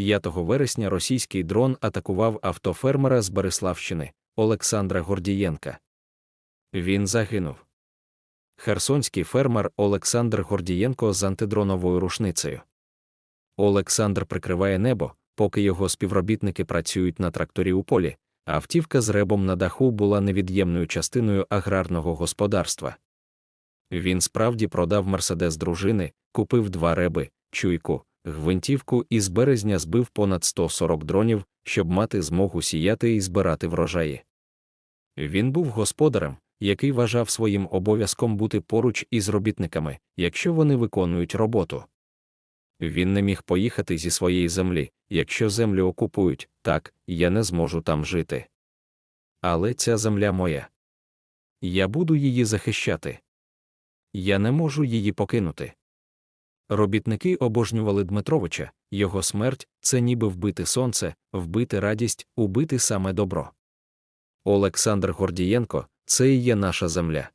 5 вересня російський дрон атакував авто фермера з Береславщини Олександра Гордієнка. Він загинув. Херсонський фермер Олександр Гордієнко з антидроновою рушницею. Олександр прикриває небо, поки його співробітники працюють на тракторі у полі, а автівка з ребом на даху була невід'ємною частиною аграрного господарства. Він справді продав мерседес дружини, купив два реби, чуйку, гвинтівку і з березня збив понад 140 дронів, щоб мати змогу сіяти і збирати врожаї. Він був господарем, який вважав своїм обов'язком бути поруч із робітниками, якщо вони виконують роботу. Він не міг поїхати зі своєї землі, якщо землю окупують, так, я не зможу там жити. Але ця земля моя. Я буду її захищати. Я не можу її покинути. Робітники обожнювали Дмитровича, його смерть це ніби вбити сонце, вбити радість, убити саме добро. Олександр Гордієнко це і є наша земля.